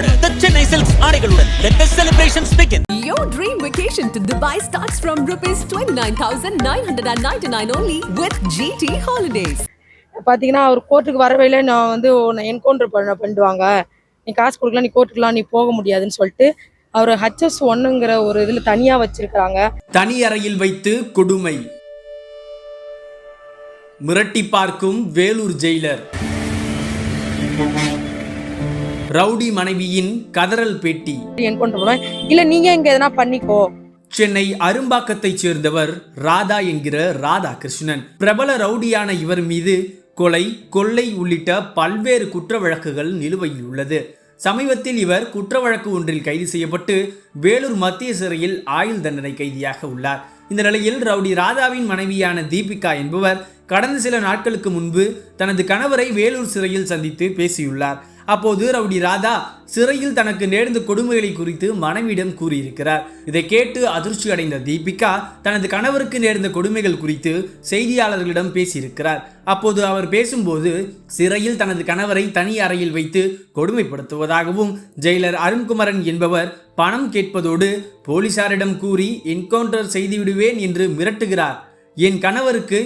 கொண்டாடு The Chennai Silks ஆடைகளுடன் let the celebrations begin. Your dream vacation to Dubai starts from rupees 29,999 only with GT Holidays. பார்த்தீங்கன்னா அவர் கோர்ட்டுக்கு வர வழியில நான் வந்து உன்னை என்கவுண்டர் பண்ண பண்ணிடுவாங்க நீ காசு கொடுக்கலாம் நீ கோர்ட்டுக்குலாம் நீ போக முடியாதுன்னு சொல்லிட்டு அவர் ஹச்எஸ் ஒன்னுங்கிற ஒரு இதில் தனியாக வச்சிருக்கிறாங்க. தனி அறையில் வைத்து கொடுமை. மிரட்டி பார்க்கும் வேலூர் ஜெயிலர். ரவுடி மனைவியின் கதறல் பேட்டி. என்கவுண்டர் பண்ணுவேன் இல்லை நீங்கள் இங்கே எதனா பண்ணிக்கோ? சென்னை அரும்பாக்கத்தைச் சேர்ந்தவர் ராதா என்கிற ராதா கிருஷ்ணன் பிரபல ரவுடியான இவர் மீது கொலை கொள்ளை உள்ளிட்ட பல்வேறு குற்ற வழக்குகள் நிலுவையில் உள்ளது சமீபத்தில் இவர் குற்ற வழக்கு ஒன்றில் கைது செய்யப்பட்டு வேலூர் மத்திய சிறையில் ஆயுள் தண்டனை கைதியாக உள்ளார். இந்த நிலையில் ரவுடி ராதாவின் மனைவியான தீபிகா என்பவர் கடந்த சில நாட்களுக்கு முன்பு தனது கணவரை வேலூர் சிறையில் சந்தித்து பேசியுள்ளார். அப்போது ரவுடி ராதா சிறையில் தனக்கு நேர்ந்த கொடுமைகளை குறித்து மனைவியிடம் கூறியிருக்கிறார். இதை கேட்டு அதிர்ச்சி அடைந்த தீபிகா தனது கணவருக்கு நேர்ந்த கொடுமைகள் குறித்து செய்தியாளர்களிடம் பேசியிருக்கிறார். அப்போது அவர் பேசும்போது சிறையில் தனது கணவரை தனி அறையில் வைத்து கொடுமைப்படுத்துவதாகவும் ஜெயிலர் அருண்குமரன் என்பவர் பணம் கேட்பதோடு போலீசாரிடம் கூறி என்கவுண்டர் செய்துவிடுவேன் என்று மிரட்டுகிறார். என் கணவருக்கு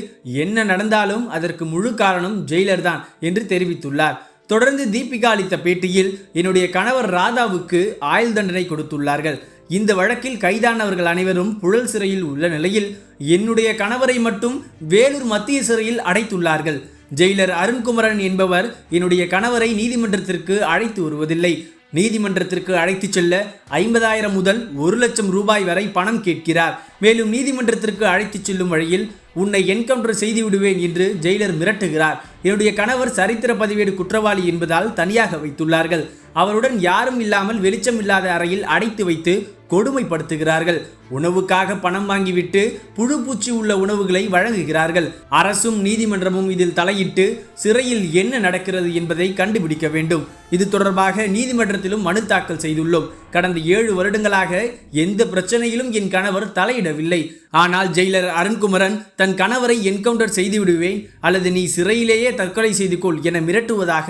என்ன நடந்தாலும் அதற்கு முழு காரணம் ஜெயிலர் தான் என்று தெரிவித்துள்ளார். தொடர்ந்து தீபிகா அளித்த பேட்டியில் என்னுடைய கணவர் ராதாவுக்கு ஆயுள் தண்டனை கொடுத்துள்ளார்கள். இந்த வழக்கில் கைதானவர்கள் அனைவரும் புழல் சிறையில் உள்ள நிலையில் என்னுடைய கணவரை மட்டும் வேலூர் மத்திய சிறையில் அடைத்துள்ளார்கள். ஜெயிலர் அருண்குமரன் என்பவர் என்னுடைய கணவரை நீதிமன்றத்திற்கு அழைத்து வருவதில்லை. நீதிமன்றத்திற்கு அழைத்துச் செல்ல ஐம்பதாயிரம் முதல் ஒரு லட்சம் ரூபாய் வரை பணம் கேட்கிறார். மேலும் நீதிமன்றத்திற்கு அழைத்துச் செல்லும் வழியில் உன்னை என்கவுண்டர் செய்து விடுவேன் என்று ஜெயிலர் மிரட்டுகிறார். என்னுடைய கணவர் சரித்திர பதிவேடு குற்றவாளி என்பதால் தனியாக வைத்துள்ளார்கள். அவருடன் யாரும் இல்லாமல் வெளிச்சம் இல்லாத அறையில் அடைத்து வைத்து கொடுமைப்படுத்துகிறார்கள். உணவுக்காக பணம் வாங்கிவிட்டு புழு பூச்சி உள்ள உணவுகளை வழங்குகிறார்கள். அரசும் நீதிமன்றமும் இதில் தலையிட்டு சிறையில் என்ன நடக்கிறது என்பதை கண்டுபிடிக்க வேண்டும். இது தொடர்பாக நீதிமன்றத்திலும் மனு தாக்கல் செய்துள்ளோம். கடந்த ஏழு வருடங்களாக எந்த பிரச்சனையிலும் என் கணவர் தலையிடவில்லை. ஆனால் ஜெயிலர் அருண்குமரன் தன் கணவரை என்கவுண்டர் செய்து விடுவேன் அல்லது நீ சிறையிலேயே தற்கொலை செய்து கொள் என மிரட்டுவதாக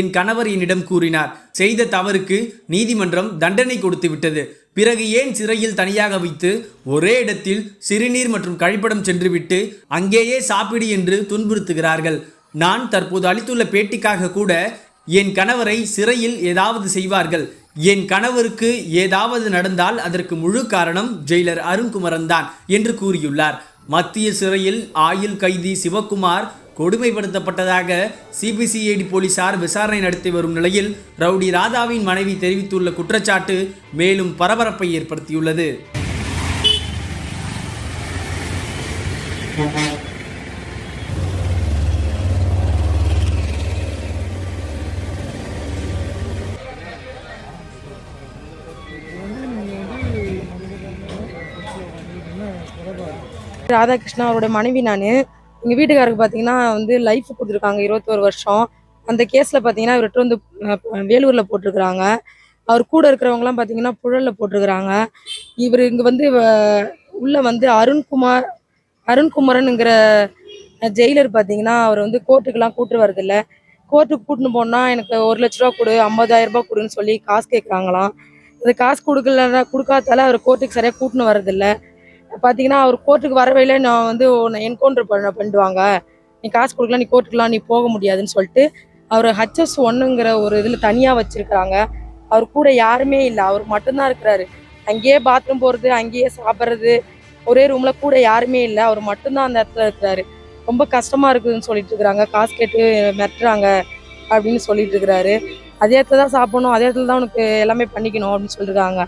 என் கணவர் என்னிடம் கூறினார். செய்த தவறுக்கு நீதிமன்றம் தண்டனை கொடுத்து விட்டது பிறகு ஏன் சிறையில் தனியாக வைத்து ஒரே இடத்தில் சிறுநீர் மற்றும் கழிப்படம் சென்றுவிட்டு அங்கேயே சாப்பிடு என்று துன்புறுத்துகிறார்கள்? நான் தற்போது அளித்துள்ள பேட்டிக்காக கூட என் கணவரை சிறையில் ஏதாவது செய்வார்கள். என் கணவருக்கு ஏதாவது நடந்தால் அதற்கு முழு காரணம் ஜெயிலர் அருண்குமரன் தான் என்று கூறியுள்ளார். மத்திய சிறையில் ஆயுள் கைதி சிவக்குமார் கொடுமைப்படுத்தப்பட்டதாக சிபிசிஐடி போலீசார் விசாரணை நடத்தி வரும் நிலையில் ரவுடி ராதாவின் மனைவி தெரிவித்துள்ள குற்றச்சாட்டு மேலும் பரபரப்பை ஏற்படுத்தியுள்ளது. ராதாகிருஷ்ணா அவரோட மனைவி நான் எங்கள் வீட்டுக்காருக்கு பார்த்தீங்கன்னா வந்து லைஃப் கொடுத்துருக்காங்க இருபத்தோரு வருஷம். அந்த கேஸில் பார்த்தீங்கன்னா இவர்கிட்ட வந்து வேலூரில் போட்டிருக்கிறாங்க. அவர் கூட இருக்கிறவங்கலாம் பார்த்தீங்கன்னா புழலில் போட்டிருக்கிறாங்க. இவர் இங்கே வந்து வ- வந்து அருண்குமார் அருண்குமரனுங்கிற ஜெயிலர் பார்த்தீங்கன்னா அவர் வந்து கோர்ட்டுக்கெல்லாம் கூட்டு வரதில்ல கோர்ட்டுக்கு கூட்டின்னு போனால் எனக்கு ஒரு லட்ச ரூபா கொடு ஐம்பதாயிரம் ரூபா கொடுன்னு சொல்லி காசு கேட்குறாங்களாம் அது காசு கொடுக்கலன்னா கொடுக்காதால அவர் கோர்ட்டுக்கு சரியாக கூட்டின்னு வரதில்லை. பார்த்தீங்கன்னா அவர் கோர்ட்டுக்கு வர வழியில நான் வந்து உன்னை என்கவுண்டர் பண்ண பண்ணிடுவாங்க. நீ காசு கொடுக்கலாம் நீ கோர்ட்டுக்குலாம் நீ போக முடியாதுன்னு சொல்லிட்டு அவர் ஹச்எஸ் ஒன்னுங்கிற ஒரு இதில் தனியாக வச்சுருக்கிறாங்க. அவர் கூட யாருமே இல்லை. அவர் மட்டும்தான் இருக்கிறாரு. அங்கேயே பாத்ரூம் போகிறது அங்கேயே சாப்பிட்றது ஒரே ரூமில் கூட யாருமே இல்லை. அவர் மட்டும்தான் அந்த இடத்துல இருக்கிறாரு. ரொம்ப கஷ்டமாக இருக்குதுன்னு சொல்லிட்டு இருக்கிறாங்க. காசு கேட்டு மிரட்டுறாங்க அப்படின்னு சொல்லிட்டு இருக்கிறாரு. அதே இடத்துல தான் சாப்பிடணும். அதே இடத்துல தான் உனக்கு எல்லாமே பண்ணிக்கணும் அப்படின்னு சொல்லியிருக்காங்க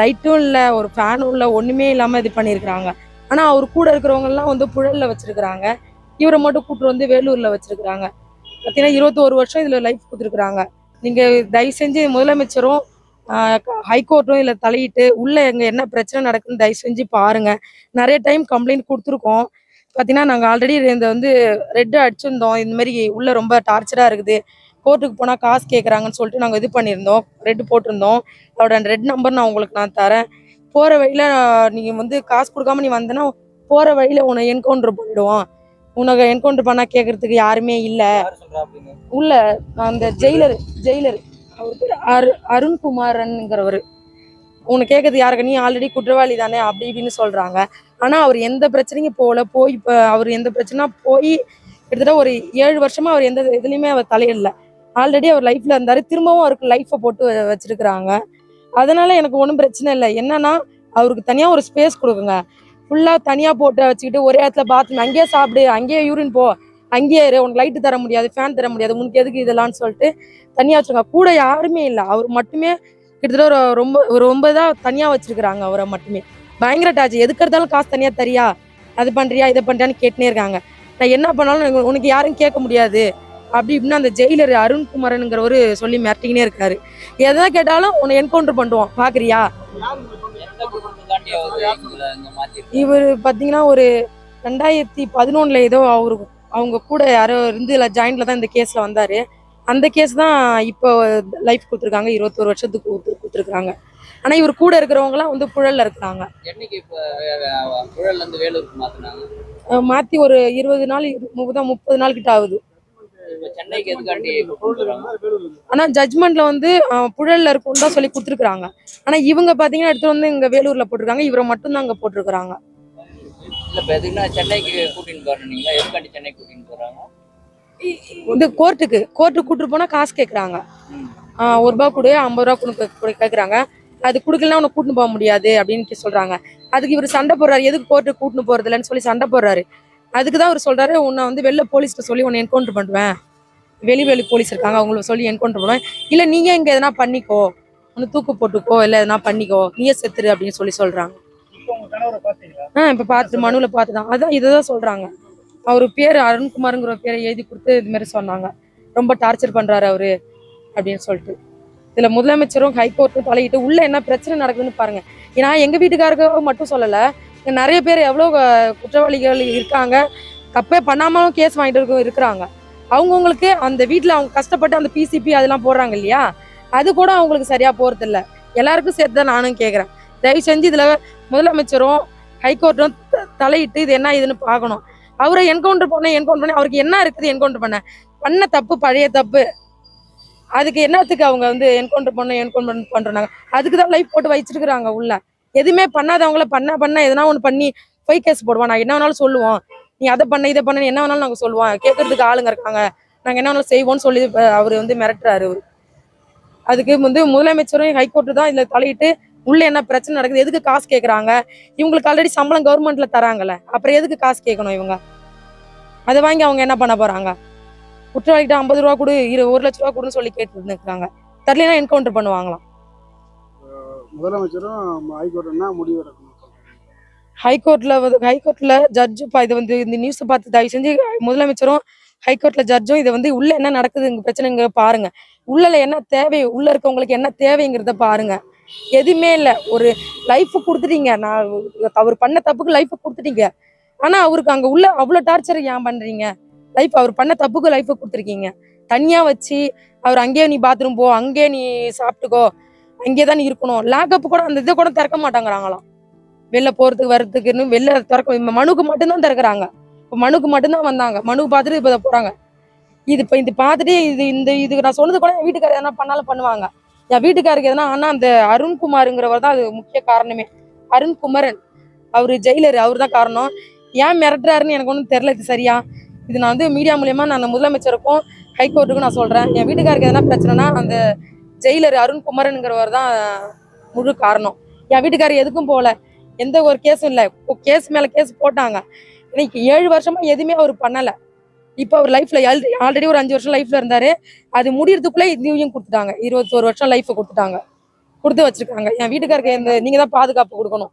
லைட்டும் இல்லை ஒரு ஃபேனும் இல்லை ஒன்றுமே இல்லாமல் இது பண்ணியிருக்கிறாங்க ஆனால் அவர் கூட இருக்கிறவங்கெல்லாம் வந்து புழலில் வச்சுருக்கிறாங்க. இவரை மட்டும் கூட்டு வந்து வேலூரில் வச்சுருக்கிறாங்க. பார்த்தீங்கன்னா இருபத்தோரு வருஷம் இதில் லைஃப் கொடுத்துருக்குறாங்க. நீங்கள் தயவு செஞ்சு முதலமைச்சரும் ஹைகோர்ட்டும் இதில் தலையிட்டு உள்ளே எங்கே என்ன பிரச்சனை நடக்குதுன்னு தயவு செஞ்சு பாருங்கள் நிறைய டைம் கம்ப்ளைண்ட் கொடுத்துருக்கோம். பார்த்தீங்கன்னா நாங்கள் ஆல்ரெடி இந்த வந்து ரெட்டு அடிச்சிருந்தோம். இந்த மாதிரி உள்ளே ரொம்ப டார்ச்சராக இருக்குது. கோர்ட்டுக்கு போனால் காசு கேட்குறாங்கன்னு சொல்லிட்டு நாங்கள் இது பண்ணியிருந்தோம். ரெட்டு போட்டிருந்தோம். அதோட ரெட் நம்பர் நான் உங்களுக்கு நான் தரேன். போகிற வழியில் நீங்கள் வந்து காசு கொடுக்காம நீ வந்தேன்னா போகிற வழியில் உன்னை என்கவுண்டர் பண்ணிடுவோம் உனக்கு என்கவுண்டர் பண்ணால் கேட்குறதுக்கு யாருமே இல்லை. உள்ள அந்த ஜெயிலர் ஜெயிலர் அவர் பேர் அரு அருண்குமாரன்ங்கிறவர். உன்னை கேட்கறது யாருக்கு? நீ ஆல்ரெடி குற்றவாளி தானே அப்படி இப்படின்னு சொல்றாங்க. ஆனா அவர் எந்த பிரச்சனையும் போகல. போய் அவர் எந்த பிரச்சனை போய் கிட்டத்தட்ட ஒரு ஏழு வருஷமா அவர் எந்த இதுலயுமே அவர் தலையிடல. ஆல்ரெடி அவர் லைஃப்ல இருந்தாரு. திரும்பவும் அவருக்கு லைஃப்பை போட்டு வச்சிருக்கிறாங்க. அதனால எனக்கு ஒன்றும் பிரச்சனை இல்லை. என்னன்னா அவருக்கு தனியாக ஒரு ஸ்பேஸ் கொடுக்குங்க. ஃபுல்லாக தனியாக போட்டு வச்சுக்கிட்டு ஒரே இடத்துல பாத்ரூம் அங்கேயே சாப்பிடு அங்கேயே யூரின் போ அங்கேயே இரு உனக்கு லைட்டு தர முடியாது ஃபேன் தர முடியாது உனக்கு எதுக்கு இதெல்லாம்னு சொல்லிட்டு தனியாக வச்சிருக்காங்க கூட யாருமே இல்லை. அவர் மட்டுமே கிட்டத்தட்ட ஒரு ரொம்ப ஒரு ரொம்ப இதாக தனியாக வச்சிருக்கிறாங்க அவரை மட்டுமே. பயங்கர டாச்சு எதுக்கு எடுத்தாலும் காசு தனியாக தரியா. அது பண்ணுறியா இதை பண்ணுறியான்னு கேட்டுனே இருக்காங்க. நான் என்ன பண்ணாலும் எனக்கு- உனக்கு யாரும் கேட்க முடியாது. அப்படி இப்படின்னு அந்த ஜெயிலர் அருண்குமாரனுங்கிறவரு சொல்லி மிரட்டிக்கினே இருக்காரு. எதை கேட்டாலும் உன்னை என்கவுண்டர் பண்ணுவோம் பாக்குறியா? இவர் பார்த்தீங்கன்னா ஒரு ரெண்டாயிரத்தி பதினொன்றில் ஏதோ அவரு அவங்க கூட யாரோ இருந்து இல்லை ஜாயிண்ட்ல தான் இந்த கேஸில் வந்தார். அந்த கேஸ் தான் இப்போ லைஃப் கொடுத்துருக்காங்க. இருபத்தோரு வருஷத்துக்கு கொடுத்து கொடுத்துருக்காங்க. ஆனால் இவர் கூட இருக்கிறவங்கலாம் வந்து புழல்ல இருக்கிறாங்க. அஹ் மாத்தி ஒரு இருபது நாள் முப்பது முப்பது நாள் கிட்ட ஆகுது. சென்னைக்கு எதுக்காண்டி ஆனால் ஜட்மெண்ட்ல வந்து. புழல்ல இருக்கும்னு தான் சொல்லி கொடுத்துருக்காங்க ஆனால் இவங்க பார்த்தீங்கன்னா எடுத்து வந்து இங்கே வேலூர்ல போட்டிருக்காங்க. இவரை மட்டும்தான் அங்கே போட்டிருக்காங்க இல்ல இப்ப எதுக்குன்னா சென்னைக்கு கூட்டின்னு போறேன் நீங்க எதுக்காண்டி சென்னை கூட்டின்னு போறாங்க? இது கோர்ட்டுக்கு. கோர்ட்டுக்கு கூட்டிட்டு போனால் காசு. ஆஹ் ஒரு ரூபா கொடு ஐம்பது ரூபா கொடு கேட்குறாங்க அது கொடுக்கலன்னா உன்னை கூட்டின்னு போக முடியாது அப்படின்னு சொல்றாங்க. அதுக்கு இவர் சண்டை போடுறாரு. எதுக்கு கோர்ட்டு கூட்டின்னு போறது இல்லைன்னு சொல்லி சண்டை போடுறாரு. அதுக்கு தான் அவர் சொல்றாரு உன்னை வந்து வெளில போலீஸ்கிட்ட சொல்லி உன்னை என்கவுண்டர் பண்ணுவேன். வெளி வெளி போலீஸ் இருக்காங்க அவங்கள சொல்லி என்கவுண்டர் பண்ணுவேன். இல்லை நீங்க இங்க எதனா பண்ணிக்கோ? உன்னை தூக்கு போட்டுக்கோ இல்லை எதனா பண்ணிக்கோ? நீயே செத்துரு அப்படின்னு சொல்லி சொல்றாங்க. ஆ இப்போ பார்த்து மனுவில் பார்த்து தான் அதான் இதை தான் சொல்றாங்க. அவர் பேர் அருண்குமாருங்கிற பேரை எழுதி கொடுத்து இது மாதிரி சொன்னாங்க. ரொம்ப டார்ச்சர் பண்றாரு அவரு அப்படின்னு சொல்லிட்டு. இதுல முதலமைச்சரும் ஹைகோர்ட்டும் தலையிட்டு உள்ள என்ன பிரச்சனை நடக்குதுன்னு பாருங்க. ஏன்னா எங்க வீட்டுக்காரங்க மட்டும் சொல்லல நிறைய பேர் எவ்வளோ குற்றவாளிகள் இருக்காங்க. தப்பே பண்ணாமலும் கேஸ் வாங்கிட்டு இருக்க- இருக்கிறாங்க. அவங்கவுங்களுக்கு அந்த வீட்டில் அவங்க கஷ்டப்பட்டு அந்த பிசிபி அதெல்லாம் போடுறாங்க இல்லையா? அது கூட அவங்களுக்கு சரியா போறது எல்லாருக்கும் சேர்த்து தான் நானும் கேட்குறேன் தயவு செஞ்சு இதுல முதலமைச்சரும் ஹைகோர்ட்டும் தலையிட்டு இது என்ன இதுன்னு பார்க்கணும். அவரை என்கவுண்டர் பண்ண என்கவுண்டர் பண்ண அவருக்கு என்ன இருக்குது என்கவுண்டர் பண்ண பண்ண தப்பு பழைய தப்பு. அதுக்கு என்னத்துக்கு அவங்க வந்து என்கவுண்டர் பண்ண என்கவுண்டர் பண்ணுறாங்க அதுக்கு தான் லைஃப் போட்டு வச்சிருக்கிறாங்க உள்ள. எதுவுமே பண்ணாதவங்கள பண்ண பண்ண எதனா ஒன்று பண்ணி பொய் கேஸ் போடுவோம் நான் என்ன வேணாலும் சொல்லுவோம். நீ அதை பண்ண இதை பண்ண என்ன வேணாலும் நாங்கள் சொல்லுவோம். கேட்கறதுக்கு ஆளுங்க இருக்காங்க. நாங்கள் என்ன வேணாலும் செய்வோம்னு சொல்லி அவர் வந்து மிரட்டுறாரு அவரு. அதுக்கு வந்து முதலமைச்சரும் ஹைகோர்ட்டு தான் இதில் தலையிட்டு உள்ள என்ன பிரச்சனை நடக்குது எதுக்கு காசு கேட்குறாங்க இவங்களுக்கு ஆல்ரெடி சம்பளம் கவர்மெண்ட்ல தராங்கல்ல. அப்புறம் எதுக்கு காசு கேட்கணும் இவங்க? அதை வாங்கி அவங்க என்ன பண்ண போறாங்க? குற்றவாளிகிட்ட ஐம்பது ரூபா கொடு இரு ஒரு லட்ச ரூபா கொடுன்னு சொல்லி கேட்டு இருந்துருக்காங்க தரலைன்னா என்கவுண்டர் பண்ணுவாங்களாம். முதலமைச்சரும் ஹைகோர்ட் முடிவு எடுக்கணும். ஹைகோர்ட்ல வந்து ஹைகோர்ட்ல ஜட்ஜு இது வந்து இந்த நியூஸை பார்த்து தயவு செஞ்சு முதலமைச்சரும் ஹைகோர்ட்ல ஜட்ஜும் இதை வந்து உள்ள என்ன நடக்குது இங்க பிரச்சனைங்க பாருங்க. உள்ளல என்ன தேவை உள்ள இருக்கவங்களுக்கு என்ன தேவைங்கிறத பாருங்க. எதுவுமே இல்லை. ஒரு லைஃப் கொடுத்துட்டீங்க. நான் அவர் பண்ண தப்புக்கு லைஃப் கொடுத்துட்டீங்க. ஆனா அவருக்கு அங்க உள்ள அவ்வளவு டார்ச்சர் ஏன் பண்றீங்க? லைஃப் அவர் பண்ண தப்புக்கு லைஃப் கொடுத்துருக்கீங்க. தனியா வச்சு அவர் அங்கேயே நீ பாத்ரூம் போ அங்கேயே நீ சாப்பிட்டுக்கோ. அங்கேயே தான் இருக்கணும். லாக்அப் கூட அந்த இதை கூட திறக்க மாட்டாங்கிறாங்களாம். வெளில போறதுக்கு வர்றதுக்குன்னு வெளில திறக்க மனுக்கு மட்டும்தான் திறக்கிறாங்க. இப்போ மனுக்கு மட்டும்தான் வந்தாங்க. மனு பார்த்துட்டு இப்போ போறாங்க இது இப்போ இது பார்த்துட்டு இது இந்த இதுக்கு நான் சொன்னது கூட என் வீட்டுக்காரர் எதனா பண்ணாலும் பண்ணுவாங்க. என் வீட்டுக்காருக்கு எதனா ஆனால் அந்த அருண்குமாருங்கிறவர் தான் அது முக்கிய காரணமே. அருண்குமரன். அவர் ஜெயிலர். அவர் தான் காரணம். ஏன் மிரட்டுறாருன்னு எனக்கு ஒன்றும் தெரில இது சரியா? இது நான் வந்து மீடியா மூலியமா நான் அந்த முதலமைச்சருக்கும் ஹைகோர்ட்டுக்கும் நான் சொல்றேன். என் வீட்டுக்காருக்கு எதனா பிரச்சனைனா அந்த ஜெயிலர் அருண்குமரனுங்கிறவர் தான் முழு காரணம். என் வீட்டுக்காரர் எதுக்கும் போகல எந்த ஒரு கேஸும் இல்லை. கேஸ் மேல கேஸ் போட்டாங்க. இன்னைக்கு ஏழு வருஷமா எதுவுமே அவர் பண்ணல. இப்போ அவர் லைஃப்ல ஆல்ரெடி ஒரு அஞ்சு வருஷம் லைஃப்ல இருந்தாரு. அது முடியறதுக்குள்ளே இதையும் கொடுத்துட்டாங்க. இருபத்தோரு வருஷம் லைஃப் கொடுத்துட்டாங்க. கொடுத்து வச்சிருக்காங்க. என் வீட்டுக்காருக்கு இந்த நீங்க தான் பாதுகாப்பு கொடுக்கணும்.